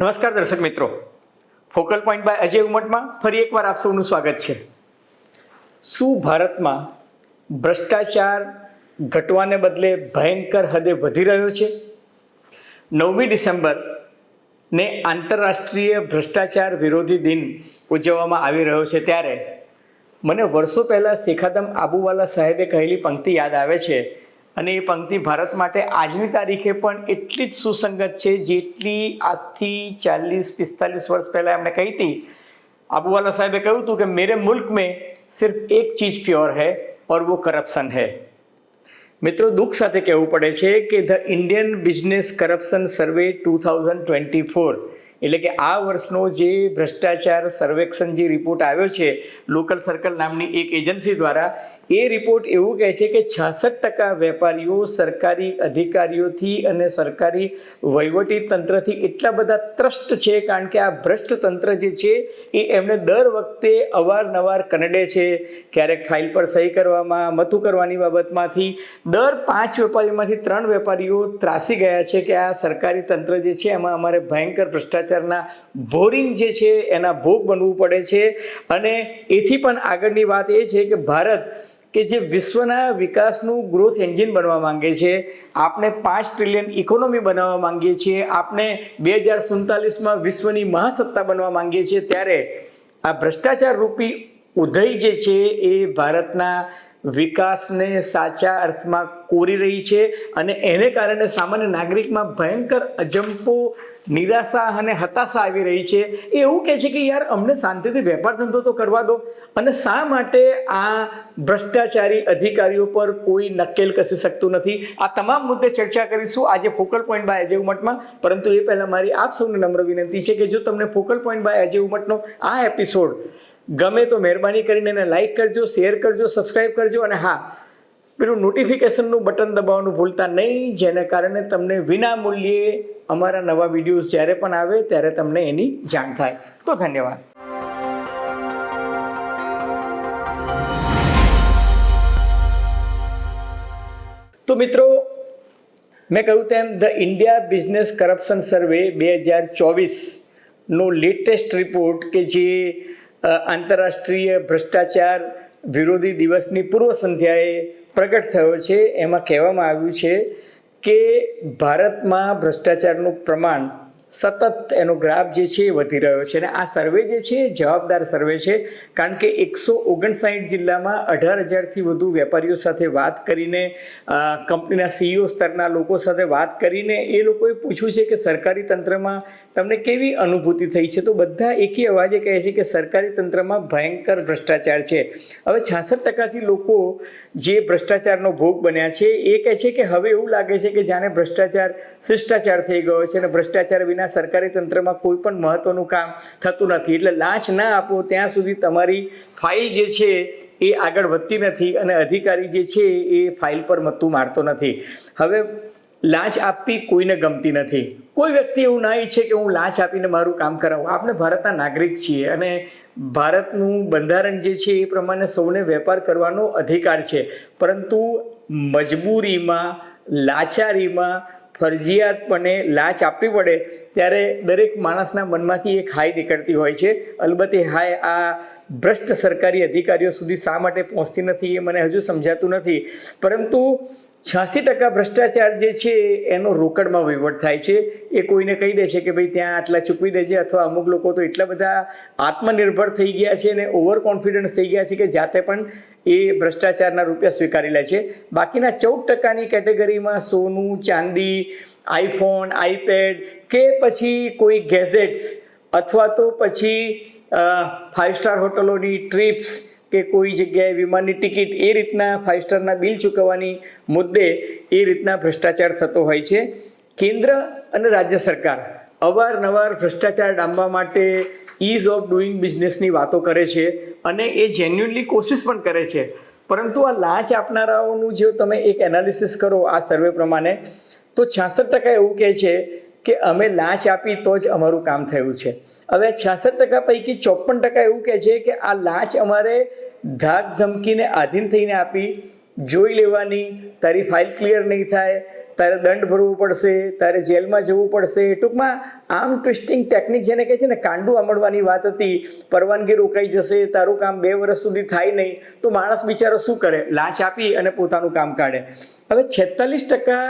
નમસ્કાર દર્શક મિત્રો. ફોકલ પોઈન્ટ બાય અજય ઉમટમાં ફરી એકવાર આપ સૌનું સ્વાગત છે. શું ભારતમાં ભ્રષ્ટાચાર ઘટવાને બદલે ભયંકર હદે વધી રહ્યો છે? નવમી ડિસેમ્બર ને આંતરરાષ્ટ્રીય ભ્રષ્ટાચાર વિરોધી દિન ઉજવવામાં આવી રહ્યો છે ત્યારે મને વર્ષો પહેલાં શેખાદમ આબુવાલા સાહેબે કહેલી પંક્તિ યાદ આવે છે. અને એ પંક્તિ ભારત માટે આજની તારીખે પણ એટલી જ સુસંગત છે, જેટલી આજથી ચાલીસ, પિસ્તાલીસ વર્ષ પહેલાં એમણે કહી હતી. આબુવાલા સાહેબે કહ્યું હતું કે, મેરે મુલ્ક મેં સિર્ફ એક ચીજ પ્યોર હૈ ઓર વો કરપ્શન હૈ. મિત્રો, દુઃખ સાથે કહેવું પડે છે કે, the Indian business corruption survey two thousand twenty four. એટલે કે આ વર્ષનો જે ભ્રષ્ટાચાર સર્વેક્ષણ જે રિપોર્ટ આવ્યો છે, લોકલ સર્કલ નામની એક એજન્સી દ્વારા એ રિપોર્ટ એવું કહે છે કે છાસઠ ટકા વેપારીઓ સરકારી અધિકારીઓથી અને સરકારી વહીવટી તંત્રથી એટલા બધા ત્રસ્ત છે કારણ કે આ ભ્રષ્ટ તંત્ર જે છે એ એમને દર વખતે અવારનવાર કનડે છે. ક્યારેક ફાઇલ પર સહી કરવામાં, મથું કરવાની બાબતમાંથી. દર પાંચ વેપારીમાંથી ત્રણ વેપારીઓ ત્રાસી ગયા છે કે આ સરકારી તંત્ર જે છે એમાં અમારે ભયંકર ભ્રષ્ટાચારના બોરિંગ જે છે એના ભોગ બનવું પડે છે. અને એથી પણ આગળની વાત એ છે કે ભારત કે જે વિશ્વના વિકાસનું ગ્રોથ એન્જિન બનવા માંગે છે આપણે પાંચ ટ્રિલિયન ઇકોનોમી બનાવવા માંગીએ છીએ આપણે બે હજાર સુડતાલીસમાં વિશ્વની મહાસત્તા બનવા માંગીએ છીએ, ત્યારે આ ભ્રષ્ટાચાર રૂપી ઉદય જે છે એ ભારતના વિકાસને સાચા અર્થમાં કોરી રહી છે અને એને કારણે સામાન્ય નાગરિકમાં ભયંકર અજંપો નિરાશા અને હતાશા આવી રહી છે. એ એવું કહે છે કે યાર, અમને શાંતિથી વેપાર ધંધો તો કરવા દો. અને શા માટે આ ભ્રષ્ટાચારી અધિકારીઓ પર કોઈ નકેલ કસી શકતું નથી? આ તમામ મુદ્દે ચર્ચા કરીશું આજે ફોકલ પોઈન્ટ બાય અજય ઉમટમાં. પરંતુ એ પહેલાં મારી આપ સૌને નમ્ર વિનંતી છે કે જો તમને ફોકલ પોઈન્ટ બાય અજય ઉમટનો આ એપિસોડ ગમે તો મહેરબાની કરીને એને લાઈક કરજો શેર કરજો સબસ્ક્રાઈબ કરજો. અને હા પેલું નોટિફિકેશનનું બટન દબાવવાનું ભૂલતા નહીં, જેને કારણે તમને વિના મૂલ્યે અમારા નવા વિડીયોઝ જ્યારે પણ આવે ત્યારે તમને એની જાણ થાય. તો ધન્યવાદ. તો મિત્રો, મેં કહ્યું તેમ, the India business corruption survey બે હજાર ચોવીસનો લેટેસ્ટ રિપોર્ટ કે જે આંતરરાષ્ટ્રીય ભ્રષ્ટાચાર વિરોધી દિવસની પૂર્વ સંધ્યાએ પ્રગટ થયો છે. એમાં કહેવામાં આવ્યું છે કે ભારતમાં ભ્રષ્ટાચારનું પ્રમાણ સતત એનો ગ્રાફ જે છે એ વધી રહ્યો છે. અને આ સર્વે જે છે જવાબદાર સર્વે છે. કારણ કે એકસો ઓગણસાઠ જિલ્લામાં અઢાર હજારથી વધુ વેપારીઓ સાથે વાત કરીને કંપનીના સીઈઓ સ્તરના લોકો સાથે વાત કરીને એ લોકોએ પૂછ્યું છે કે સરકારી તંત્રમાં તમને કેવી અનુભૂતિ થઈ છે? તો બધા એકી અવાજે કહે છે કે સરકારી તંત્રમાં ભયંકર ભ્રષ્ટાચાર છે. હવે છાસઠ ટકાથી લોકો જે ભ્રષ્ટાચારનો ભોગ બન્યા છે, એ કહે છે કે હવે એવું લાગે છે કે જાણે ભ્રષ્ટાચાર શિષ્ટાચાર થઈ ગયો છે અને ભ્રષ્ટાચાર વિના સરકારી તંત્રમાં કોઈ પણ મહત્વનું કામ થતું નથી. એટલે લાંચ ના આપો, ત્યાં સુધી તમારી ફાઇલ જે છે એ આગળ વધતી નથી અને અધિકારી જે છે એ ફાઇલ પર મત્તું મારતો નથી. હવે લાંચ આપવી કોઈને ગમતી નથી. કોઈ વ્યક્તિ એવું ના ઈચ્છે કે હું લાંચ આપીને મારું કામ કરાવું. આપણે ભારતના નાગરિક છીએ અને ભારતનું બંધારણ જે છે એ પ્રમાણે સૌને વેપાર કરવાનો અધિકાર છે. પરંતુ મજબૂરીમાં, લાચારીમાં ફરજિયાતપણે લાંચ આપવી પડે ત્યારે દરેક માણસના મનમાંથી એક હાય નીકળતી હોય છે. અલબત્ત એ હાય આ ભ્રષ્ટ સરકારી અધિકારીઓ સુધી શા માટે પહોંચતી નથી એ મને હજુ સમજાતું નથી. પરંતુ છ્યાસી ટકા ભ્રષ્ટાચાર જે છે, એનો રોકડમાં વહીવટ થાય છે. એ કોઈને કહી દે છે કે ભાઈ, ત્યાં આટલા ચૂકવી દે છે અથવા અમુક લોકો તો એટલા બધા આત્મનિર્ભર થઈ ગયા છે અને ઓવર કોન્ફિડન્સ થઈ ગયા છે કે જાતે પણ એ ભ્રષ્ટાચારના રૂપિયા સ્વીકારી લે છે. બાકીના ચૌદ ટકાની કેટેગરીમાં સોનું, ચાંદી, આઈફોન, આઈપેડ કે પછી કોઈ ગેઝેટ્સ અથવા તો પછી ફાઇવ સ્ટાર હોટલોની ટ્રીપ્સ કે કોઈ જગ્યાએ વિમાનની ટિકિટ એ રીતના ફાઇવ સ્ટારના બિલ ચૂકવવાની મુદ્દે એ રીતના ભ્રષ્ટાચાર થતો હોય છે. કેન્દ્ર અને રાજ્ય સરકાર અવારનવાર ભ્રષ્ટાચાર ડામવા માટે ઇઝ ઓફ ડુઈંગ બિઝનેસની વાતો કરે છે અને એ જેન્યુનલી કોશિશ પણ કરે છે. પરંતુ આ લાંચ આપનારાઓનું જો તમે એક એનાલિસિસ કરો આ સર્વે પ્રમાણે, તો છાસઠ ટકા એવું કહે છે કે અમે લાંચ આપી તો જ અમારું કામ થયું છે. હવે છાસઠ ટકા પૈકી ચોપન ટકા એવું કહે છે કે આ લાંચ અમારે ધાક ધમકીને આધીન થઈને આપી. જોઈ લેવાની, તારી ફાઇલ ક્લિયર નહીં થાય, તારે દંડ ભરવું પડશે, તારે જેલમાં જવું પડશે. ટૂંકમાં, આમ ટ્વિસ્ટિંગ ટેકનિક જેને કહે છે ને, કાંડું અમળવાની વાત હતી, પરવાનગી રોકાઈ જશે, તારું કામ બે વર્ષ સુધી થાય નહીં, તો માણસ બિચારો શું કરે? લાંચ આપી અને પોતાનું કામ કાઢે. હવે છેતાલીસ ટકા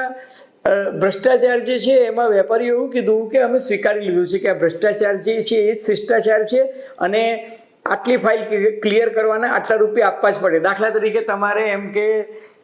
ભ્રષ્ટાચાર જે છે, એમાં વેપારીઓ એવું કીધું કે અમે સ્વીકારી લીધું છે કે આ ભ્રષ્ટાચાર જે છે, એ શિષ્ટાચાર છે અને આટલી ફાઇલ ક્લિયર કરવાના આટલા રૂપિયા આપવા જ પડે. દાખલા તરીકે તમારે એમ કે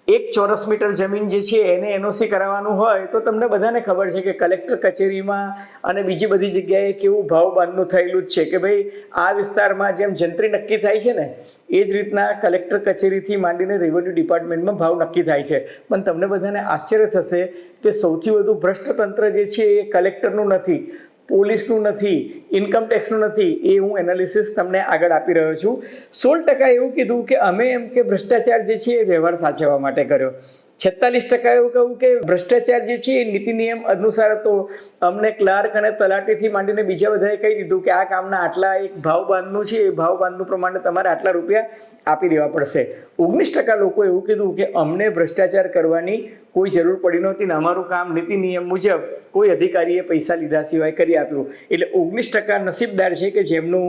એક ચોરસ મીટર જમીન જે છે એને એનઓસી કરાવવાનું હોય તો તમને બધાને ખબર છે કે કલેક્ટર કચેરીમાં અને બીજી બધી જગ્યાએ કેવું ભાવ બાંધનું થયેલું જ છે કે ભાઈ, આ વિસ્તારમાં જેમ જંત્રી નક્કી થાય છે ને, એ જ રીતના કલેક્ટર કચેરીથી માંડીને રેવન્યુ ડિપાર્ટમેન્ટમાં ભાવ નક્કી થાય છે. પણ તમને બધાને આશ્ચર્ય થશે કે સૌથી વધુ ભ્રષ્ટ તંત્ર જે છે એ કલેક્ટરનું નથી. પોલીસનું નથી ઇન્કમ ટેક્સનું નથી, એ હું એનાલિસિસ તમને આગળ આપી રહ્યો છું. સોળ ટકા એવું કીધું કે અમે એમ કે ભ્રષ્ટાચાર જે છે એ વ્યવહાર સાચવવા માટે કર્યો. છેતાલીસ ટકા એવું કહ્યું કે ભ્રષ્ટાચાર જે છે એ નીતિ નિયમ અનુસાર હતો. અમને ક્લાર્ક અને તલાટીથી માંડીને બીજા બધાએ કહી દીધું કે આ કામના આટલા એક ભાવ બાંધનું છે, એ ભાવ બાંધનું પ્રમાણે તમારે આટલા રૂપિયા આપી દેવા પડશે. ઓગણીસ ટકા લોકો એવું કીધું કે અમને ભ્રષ્ટાચાર કરવાની કોઈ જરૂર પડી નહોતી ને અમારું કામ નીતિ નિયમ મુજબ કોઈ અધિકારીએ પૈસા લીધા સિવાય કરી આપ્યું. એટલે ઓગણીસ ટકા નસીબદાર છે કે જેમનું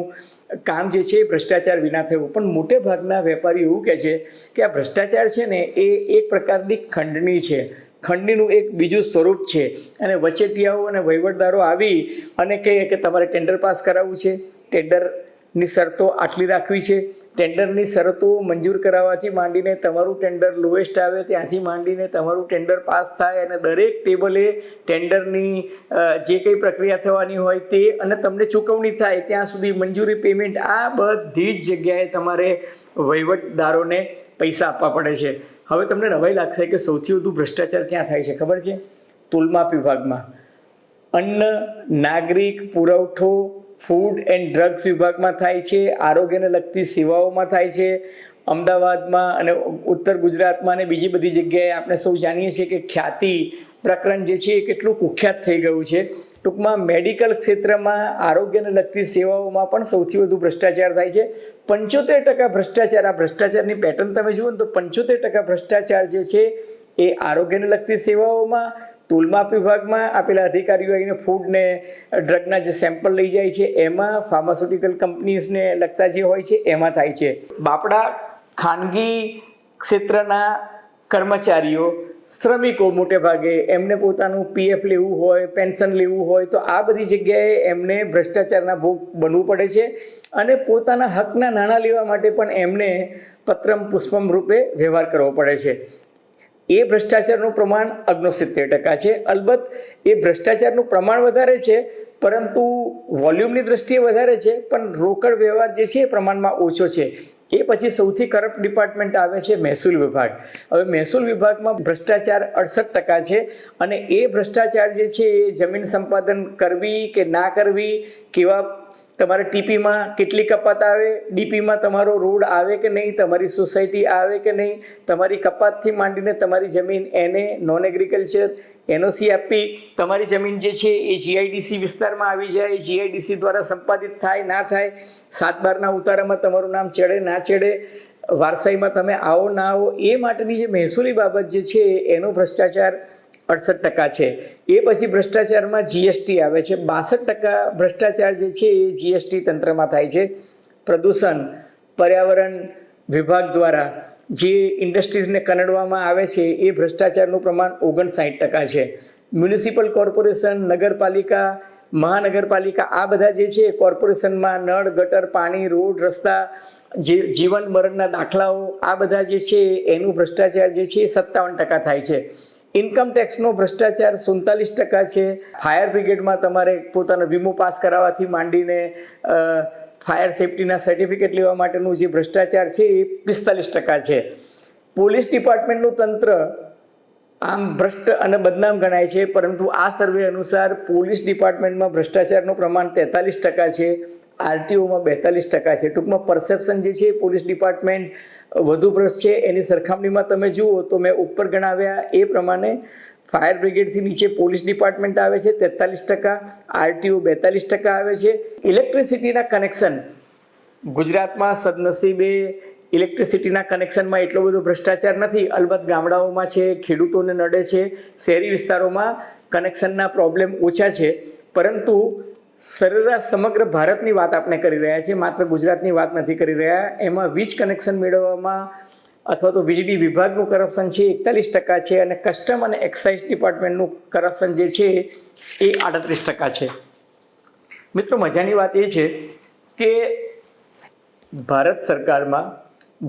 કામ જે છે એ ભ્રષ્ટાચાર વિના થયું. પણ મોટે ભાગના વેપારી એવું કહે છે કે આ ભ્રષ્ટાચાર છે ને એ એક પ્રકારની ખંડણી છે. ખંડણીનું એક બીજું સ્વરૂપ છે. અને વચેટિયાઓ અને વહીવટદારો આવી અને કહે કે તમારે ટેન્ડર પાસ કરાવવું છે. ટેન્ડરની શરતો આટલી રાખવી છે. ટેન્ડરની શરતો મંજૂર કરાવવાથી માંડીને તમારું ટેન્ડર લોએસ્ટ આવે ત્યાંથી માંડીને તમારું ટેન્ડર પાસ થાય અને દરેક ટેબલે ટેન્ડરની જે કંઈ પ્રક્રિયા થવાની હોય તે અને તમને ચૂકવણી થાય ત્યાં સુધી મંજૂરી પેમેન્ટ આ બધી જ જગ્યાએ તમારે વહીવટદારોને પૈસા આપવા પડે છે. હવે તમને નવાઈ લાગશે કે સૌથી વધુ ભ્રષ્ટાચાર ક્યાં થાય છે, ખબર છે? તુલમાપ વિભાગમાં. અન્ન, નાગરિક, પુરવઠો ફૂડ એન્ડ ડ્રગ્સ વિભાગમાં થાય છે, આરોગ્યને લગતી સેવાઓમાં થાય છે, અમદાવાદમાં અને ઉત્તર ગુજરાતમાં અને બીજી બધી જગ્યાએ આપણે સૌ જાણીએ છીએ કે ખ્યાતિ પ્રકરણ જે છે એ કેટલું કુખ્યાત થઈ ગયું છે. ટૂંકમાં મેડિકલ ક્ષેત્રમાં આરોગ્યને લગતી સેવાઓમાં પણ સૌથી વધુ ભ્રષ્ટાચાર થાય છે. પંચોતેર ટકા ભ્રષ્ટાચાર, આ ભ્રષ્ટાચારની પેટર્ન તમે જુઓ ને તો પંચોતેર ટકા ભ્રષ્ટાચાર જે છે એ આરોગ્યને લગતી સેવાઓમાં, તુલમાપ વિભાગમાં આપેલા અધિકારીઓ આવીને ફૂડને ડ્રગના જે સેમ્પલ લઈ જાય છે, એમાં ફાર્માસ્યુટિકલ કંપનીઝને લગતા જે હોય છે, એમાં થાય છે. બાપડા ખાનગી ક્ષેત્રના કર્મચારીઓ શ્રમિકો મોટે ભાગે એમને પોતાનું પીએફ લેવું હોય, પેન્શન લેવું હોય, તો આ બધી જગ્યાએ એમને ભ્રષ્ટાચારના ભોગ બનવું પડે છે અને પોતાના હકના નાણાં લેવા માટે પણ એમને પત્રમ પુષ્પમ રૂપે વ્યવહાર કરવો પડે છે. એ ભ્રષ્ટાચારનું પ્રમાણ અગ્નોસિત્તેર ટકા છે. અલબત્ત, એ ભ્રષ્ટાચારનું પ્રમાણ વધારે છે, પરંતુ વોલ્યુમની દ્રષ્ટિએ વધારે છે, પણ રોકડ વ્યવહાર જે છે એ પ્રમાણમાં ઓછો છે. એ પછી સૌથી કરપ્ટ ડિપાર્ટમેન્ટ આવે છે મહેસૂલ વિભાગ. હવે મહેસૂલ વિભાગમાં ભ્રષ્ટાચાર અડસઠ ટકા છે અને એ ભ્રષ્ટાચાર જે છે એ જમીન સંપાદન કરવી કે ના કરવી કેવા તમારે ટીપીમાં કેટલી કપાત આવે, ડીપીમાં તમારો રોડ આવે કે નહીં, તમારી સોસાયટી આવે કે નહીં, તમારી કપાતથી માંડીને તમારી જમીન એને નોન એગ્રીકલ્ચર એનઓસી આપી તમારી જમીન જે છે એ જીઆઈડીસી વિસ્તારમાં આવી જાય, જીઆઈડીસી દ્વારા સંપાદિત થાય, ના થાય, સાત બારના ઉતારામાં તમારું નામ ચડે, ના ચડે, વારસાઈમાં તમે આવો, ના આવો, એ માટેની જે મહેસૂલી બાબત જે છે એનો ભ્રષ્ટાચાર અડસઠ ટકા છે. એ પછી ભ્રષ્ટાચારમાં જીએસટી આવે છે. બાસઠ ટકા ભ્રષ્ટાચાર જે છે એ જીએસટી તંત્રમાં થાય છે. પ્રદૂષણ, પર્યાવરણ વિભાગ દ્વારા જે ઇન્ડસ્ટ્રીઝને કનડવામાં આવે છે, એ ભ્રષ્ટાચારનું પ્રમાણ ઓગણસાઠ ટકા છે. મ્યુનિસિપલ કોર્પોરેશન, નગરપાલિકા, મહાનગરપાલિકા, આ બધા જે છે, કોર્પોરેશનમાં નળ, ગટર, પાણી, રોડ, રસ્તા, જે જીવન મરણના દાખલાઓ, આ બધા જે છે, એનું ભ્રષ્ટાચાર જે છે, એ સત્તાવન ટકા થાય છે. ઇન્કમ ટેક્સનો ભ્રષ્ટાચાર સુડતાલીસ ટકા છે. ફાયર બ્રિગેડમાં તમારે પોતાનો વીમો પાસ કરાવવાથી માંડીને ફાયર સેફટીના સર્ટિફિકેટ લેવા માટેનું જે ભ્રષ્ટાચાર છે એ પિસ્તાલીસ ટકા છે. પોલીસ ડિપાર્ટમેન્ટનું તંત્ર આમ ભ્રષ્ટ અને બદનામ ગણાય છે, પરંતુ આ સર્વે અનુસાર પોલીસ ડિપાર્ટમેન્ટમાં ભ્રષ્ટાચારનું પ્રમાણ તેતાલીસ ટકા છે, આરટીઓમાં બેતાલીસ ટકા છે. ટૂંકમાં પરસેપ્શન જે છે પોલીસ ડિપાર્ટમેન્ટ વધુ ભ્રષ્ટ છે. એની સરખામણીમાં તમે જુઓ તો મેં ઉપર ગણાવ્યા એ પ્રમાણે ફાયર બ્રિગેડથી નીચે પોલીસ ડિપાર્ટમેન્ટ આવે છે, તેતાલીસ ટકા, આરટીઓ બેતાલીસ ટકા આવે છે. ઇલેક્ટ્રિસિટીના કનેક્શન ગુજરાતમાં સદનસીબે ઇલેક્ટ્રિસિટીના કનેક્શનમાં એટલો બધો ભ્રષ્ટાચાર નથી. અલબત્ત ગામડાઓમાં છે, ખેડૂતોને નડે છે, શહેરી વિસ્તારોમાં કનેક્શનના પ્રોબ્લેમ ઓછા છે. પરંતુ સરેરાશ સમગ્ર ભારતની વાત આપણે કરી રહ્યા છીએ માત્ર ગુજરાતની વાત નથી કરી રહ્યા. એમાં વીજ કનેક્શન મેળવવામાં અથવા તો વીજળી વિભાગનું કરપ્શન છે, એકતાલીસ ટકા છે અને કસ્ટમ અને એક્સાઇઝ ડિપાર્ટમેન્ટનું કરપ્શન જે છે એ આડત્રીસ ટકા છે. મિત્રો, મજાની વાત એ છે કે ભારત સરકારમાં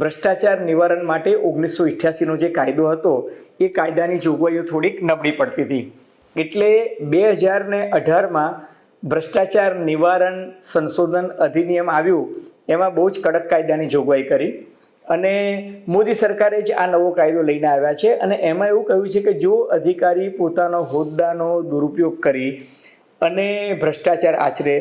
ભ્રષ્ટાચાર નિવારણ માટે ઓગણીસો અઠ્યાસીનો જે કાયદો હતો, એ કાયદાની જોગવાઈઓ થોડીક નબળી પડતી હતી. એટલે બે હજાર ને અઢારમાં ભ્રષ્ટાચાર નિવારણ સંશોધન અધિનિયમ આવ્યું, એમાં બહુ જ કડક કાયદાની જોગવાઈ કરી. અને મોદી સરકારે જ આ નવો કાયદો લઈને આવ્યા છે અને એમાં એવું કહ્યું છે કે જો અધિકારી પોતાનો હોદ્દાનો દુરુપયોગ કરી અને ભ્રષ્ટાચાર આચરે,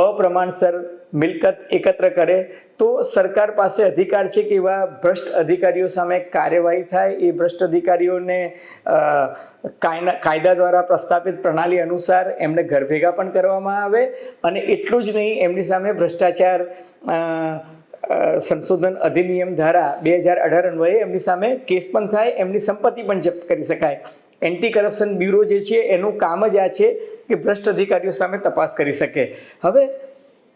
અપ્રમાણસર મિલકત એકત્ર કરે, તો સરકાર પાસે અધિકાર છે કે એવા ભ્રષ્ટ અધિકારીઓ સામે કાર્યવાહી થાય? એ ભ્રષ્ટ અધિકારીઓને કાયદા દ્વારા પ્રસ્થાપિત પ્રણાલી અનુસાર એમને ઘર ભેગા પણ કરવામાં આવે અને એટલું જ નહીં, એમની સામે ભ્રષ્ટાચાર સંશોધન અધિનિયમ ધારા બે હજાર અઢાર અન્વયે એમની સામે કેસ પણ થાય, એમની સંપત્તિ પણ જપ્ત કરી શકાય. એન્ટી કરપ્શન બ્યુરો જે છે, એનું કામ જ આ છે કે ભ્રષ્ટ અધિકારીઓ સામે તપાસ કરી શકે. હવે,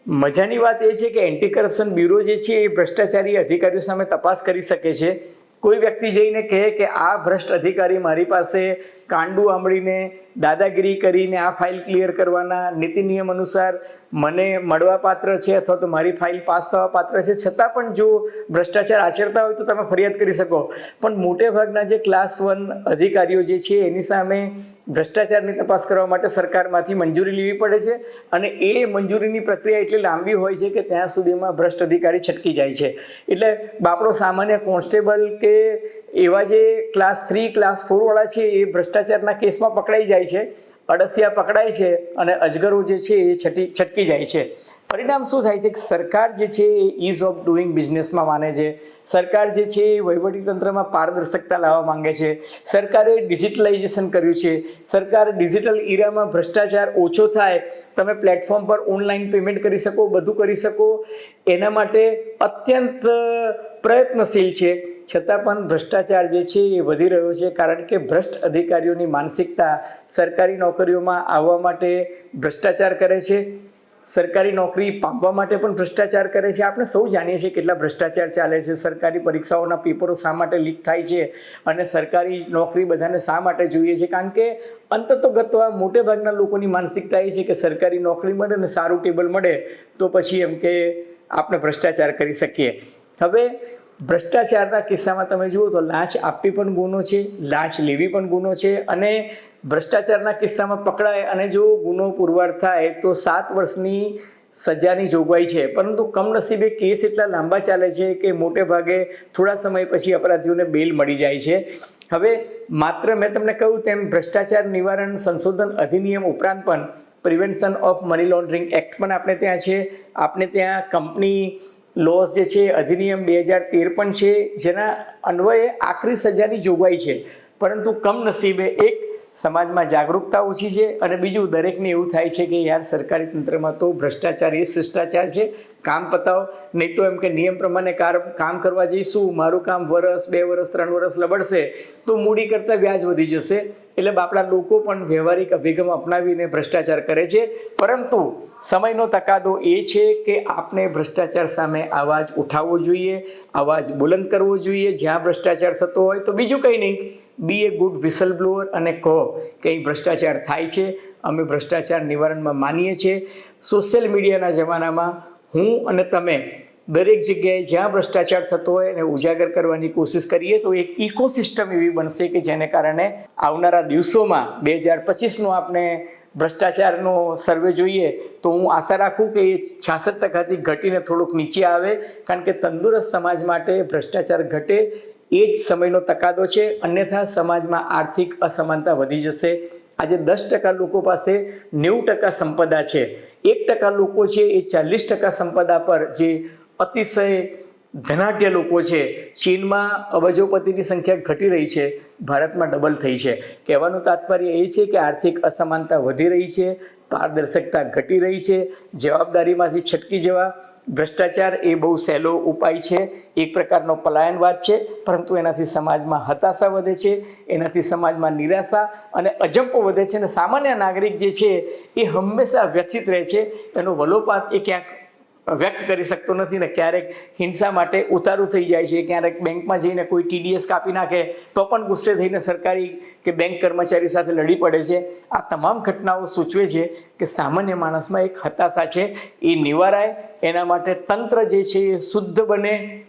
મજાની વાત એ છે કે એન્ટી કરપ્શન બ્યુરો જે છે, એ ભ્રષ્ટાચારી અધિકારીઓ સામે તપાસ કરી શકે છે. કોઈ વ્યક્તિ જઈને કહે કે, આ ભ્રષ્ટ અધિકારી મારી પાસે કાંડું આંબળીને દાદાગીરી કરીને આ ફાઇલ ક્લિયર કરવાના નીતિ નિયમ અનુસાર મને મળવા પાત્ર છે અથવા તો મારી ફાઇલ પાસ થવા પાત્ર છે. છતાં પણ જો ભ્રષ્ટાચાર આચરતા હોય તો તમે ફરિયાદ કરી શકો. પણ મોટે ભાગના જે ક્લાસ વન અધિકારીઓ જે છે એની સામે ભ્રષ્ટાચારની તપાસ કરવા માટે સરકારમાંથી મંજૂરી લેવી પડે છે અને એ મંજૂરીની પ્રક્રિયા એટલી લાંબી હોય છે કે ત્યાં સુધીમાં ભ્રષ્ટ અધિકારી છટકી જાય છે. એટલે બાપડો સામાન્ય કોન્સ્ટેબલ કે એવા જે ક્લાસ થ્રી ક્લાસ ફોરવાળા છે, એ ભ્રષ્ટાચારના કેસમાં પકડાઈ જાય છે અડસિયા પકડાય છે અને અજગરો જે છે એ છટી, છટકી જાય છે. પરિણામ શું થાય છે? કે સરકાર જે છે એ ઇઝ ઓફ ડુઈંગ બિઝનેસમાં માને છે. સરકાર જે છે એ વહીવટીતંત્રમાં પારદર્શકતા લાવવા માંગે છે. સરકારે ડિજિટલાઇઝેશન કર્યું છે. સરકાર ડિજિટલ ઇરામાં ભ્રષ્ટાચાર ઓછો થાય. તમે પ્લેટફોર્મ પર ઓનલાઈન પેમેન્ટ કરી શકો, બધું કરી શકો. એના માટે અત્યંત પ્રયત્નશીલ છે. છતાં પણ ભ્રષ્ટાચાર જે છે એ વધી રહ્યો છે, કારણ કે ભ્રષ્ટ અધિકારીઓની માનસિકતા સરકારી નોકરીઓમાં આવવા માટે ભ્રષ્ટાચાર કરે છે. સરકારી નોકરી પામવા માટે પણ ભ્રષ્ટાચાર કરે છે. આપણે સૌ જાણીએ છીએ કેટલા ભ્રષ્ટાચાર ચાલે છે. સરકારી પરીક્ષાઓના પેપરો શા માટે લીક થાય છે અને સરકારી નોકરી બધાને શા માટે જોઈએ છે? કારણ કે અંતતો ગતવા મોટે ભાગના લોકોની માનસિકતા એ છે કે સરકારી નોકરી મળે ને સારું ટેબલ મળે તો પછી એમ કે આપણે ભ્રષ્ટાચાર કરી શકીએ. હવે ભ્રષ્ટાચારના કિસ્સામાં તમે જુઓ તો લાંચ આપવી પણ ગુનો છે, લાંચ લેવી પણ ગુનો છે અને ભ્રષ્ટાચારના કિસ્સામાં પકડાય અને જો ગુનો પુરવાર થાય તો સાત વર્ષની સજાની જોગવાઈ છે. પરંતુ કમનસીબે કેસ એટલા લાંબા ચાલે છે કે મોટે ભાગે થોડા સમય પછી અપરાધીઓને બેલ મળી જાય છે. હવે માત્ર મેં તમને કહ્યું તેમ ભ્રષ્ટાચાર નિવારણ સંશોધન અધિનિયમ ઉપરાંત પણ prevention of money laundering act પણ આપણે ત્યાં છે. આપણે ત્યાં કંપની લોસ જે છે, અધિનિયમ બે હજાર તેર પણ છે, જેના અન્વયે આકરી સજાની જોગવાઈ છે. પરંતુ કમનસીબે એક સમાજમાં જાગૃતતા ઓછી છે અને બીજું દરેકને એવું થાય છે કે યાર સરકારી તંત્રમાં તો ભ્રષ્ટાચાર એ શિષ્ટાચાર છે. કામ પતાવો. નહીં તો એમ કે નિયમ પ્રમાણે કામ કરવા જઈશું, મારું કામ વરસ, બે વરસ, ત્રણ વરસ લબડશે, તો મૂડી કરતાં વ્યાજ વધી જશે. એટલે બાપડા લોકો પણ વ્યવહારિક અભિગમ અપનાવીને ભ્રષ્ટાચાર કરે છે. પરંતુ સમયનો તકાદો એ છે કે આપણે ભ્રષ્ટાચાર સામે અવાજ ઉઠાવવો જોઈએ, અવાજ બુલંદ કરવો જોઈએ. જ્યાં ભ્રષ્ટાચાર થતો હોય તો બીજું કંઈ નહીં. Be a good whistle blower અને કહો કે અહીં ભ્રષ્ટાચાર થાય છે, અમે ભ્રષ્ટાચાર નિવારણમાં માનીએ છીએ. સોશિયલ મીડિયાના જમાનામાં હું અને તમે દરેક જગ્યાએ જ્યાં ભ્રષ્ટાચાર થતો હોય એને ઉજાગર કરવાની કોશિશ કરીએ, તો એક ઇકોસિસ્ટમ એવી બનશે કે જેને કારણે આવનારા દિવસોમાં બે હજાર પચીસનું આપણે ભ્રષ્ટાચારનો સર્વે જોઈએ, તો હું આશા રાખું કે એ છાસઠ ટકાથી ઘટીને થોડુંક નીચે આવે, કારણ કે તંદુરસ્ત સમાજ માટે ભ્રષ્ટાચાર ઘટે એ જ સમયનો તકાદો છે. અન્યથા સમાજમાં આર્થિક અસમાનતા વધી જશે. આજે દસ ટકા લોકો પાસે નેવું ટકા સંપદા છે. એક ટકા લોકો છે એ ચાલીસ ટકા સંપદા પર જે અતિશય ધનાઢ્ય લોકો છે. ચીનમાં અબજોપતિની સંખ્યા ઘટી રહી છે. ભારતમાં ડબલ થઈ છે. કહેવાનું તાત્પર્ય એ છે કે આર્થિક અસમાનતા વધી રહી છે. પારદર્શકતા ઘટી રહી છે. જવાબદારીમાંથી છટકી જવા ભ્રષ્ટાચાર એ બહુ સહેલો ઉપાય છે. એક પ્રકારનો પલાયનવાદ છે, પરંતુ એનાથી સમાજમાં હતાશા વધે છે, એનાથી સમાજમાં નિરાશા અને અજંપો વધે છે અને સામાન્ય નાગરિક જે છે એ હંમેશા વ્યથિત રહે છે. એનો વલોપાત એ ક્યાંક વ્યક્ત કરી શકતો નથી ને ક્યારેક હિંસા માટે ઉતારું થઈ જાય છે, ક્યારેક બેંકમાં જઈને કોઈ ટીડીએસ કાપી નાખે, તો પણ ગુસ્સે થઈને સરકારી કે બેંક કર્મચારી સાથે લડી પડે છે. આ તમામ ઘટનાઓ સૂચવે છે કે સામાન્ય માણસમાં એક હતાશા છે, એ નિવારાય. એના માટે તંત્ર જે છે એ શુદ્ધ બને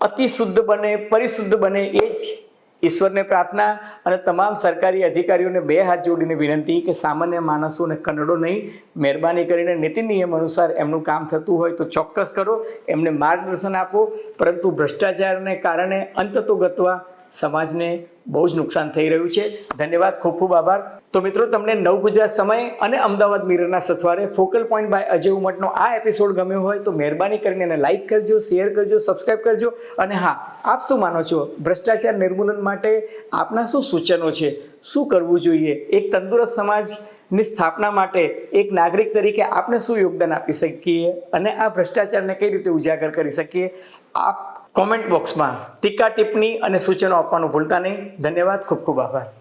અતિ શુદ્ધ બને, પરિશુદ્ધ બને, એ જ ઈશ્વરને પ્રાર્થના અને તમામ સરકારી અધિકારીઓને બે હાથ જોડીને વિનંતી કે સામાન્ય માણસોને કનડો નહીં, મહેરબાની કરીને નીતિ નિયમ અનુસાર એમનું કામ થતું હોય તો ચોક્કસ કરો, એમને માર્ગદર્શન આપો. પરંતુ ભ્રષ્ટાચારને કારણે અંત તો ગતવા સમાજને બહુ જ નુકસાન થઈ રહ્યું છે. ધન્યવાદ, ખૂબ ખૂબ આભાર. તો મિત્રો, તમને નવ ગુજરાત સમય અને અમદાવાદ મિરરના સથવારે ફોકલ પોઈન્ટ બાય અજય ઉમટનો આ એપિસોડ ગમ્યો હોય તો મહેરબાની કરીને એને લાઇક કરજો, શેર કરજો, સબસ્ક્રાઇબ કરજો. અને હા, આપ શું માનો છો? ભ્રષ્ટાચાર નિર્મૂલન માટે આપના શું સૂચનો છે? શું કરવું જોઈએ? એક તંદુરસ્ત સમાજની સ્થાપના માટે એક નાગરિક તરીકે આપણે શું યોગદાન આપી શકીએ? અને આ ભ્રષ્ટાચારને કઈ રીતે ઉજાગર કરી શકીએ? આપ કોમેન્ટ બોક્સમાં ટીકા ટિપ્પણી અને સૂચનો આપવાનું ભૂલતા નહીં. ધન્યવાદ ખૂબ ખૂબ આભાર.